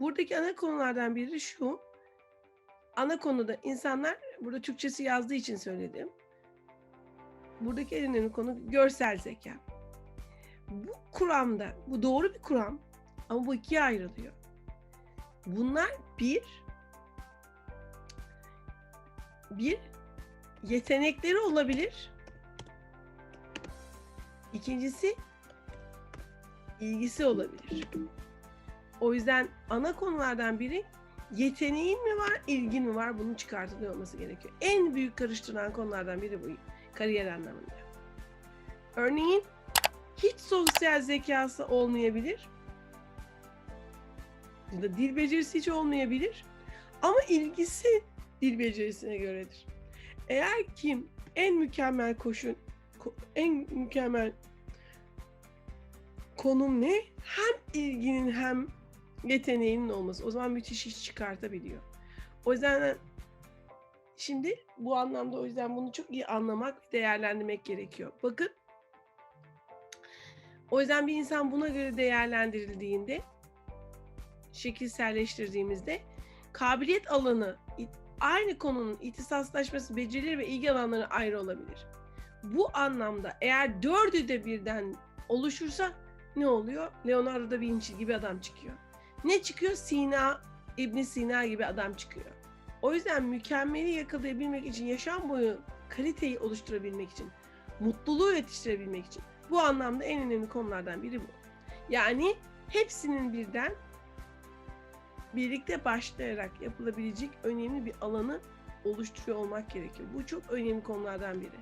buradaki ana konulardan biri şu. Ana konuda insanlar burada Türkçesi yazdığı için söyledim. Buradaki en önemli konu görsel zeka. Bu kuramda, bu doğru bir kuram ama bu ikiye ayrılıyor. Bunlar bir bir yetenekleri olabilir. İkincisi ilgisi olabilir. O yüzden ana konulardan biri yeteneğin mi var, ilgin mi var bunun çıkartılıyor olması gerekiyor. En büyük karıştıran konulardan biri bu kariyer anlamında. Örneğin hiç sosyal zekası olmayabilir. Ya da dil becerisi hiç olmayabilir. Ama ilgisi dil becerisine göredir. Eğer kim en mükemmel koşun, ko- en mükemmel konum ne? Hem ilginin hem yeteneğinin olması. O zaman müthiş iş çıkartabiliyor. O yüzden şimdi bu anlamda o yüzden bunu çok iyi anlamak değerlendirmek gerekiyor. Bakın o yüzden bir insan buna göre değerlendirildiğinde şekilselleştirdiğimizde kabiliyet alanı aynı konunun ihtisaslaşması, becerileri ve ilgi alanları ayrı olabilir. Bu anlamda eğer dördü de birden oluşursa ne oluyor? Leonardo da Vinci gibi adam çıkıyor. Ne çıkıyor? Sina, İbn Sina gibi adam çıkıyor. O yüzden mükemmeli yakalayabilmek için, yaşam boyu kaliteyi oluşturabilmek için, mutluluğu yetiştirebilmek için bu anlamda en önemli konulardan biri bu. Yani hepsinin birden birlikte başlayarak yapılabilecek önemli bir alanı oluşturuyor olmak gerekiyor. Bu çok önemli konulardan biri.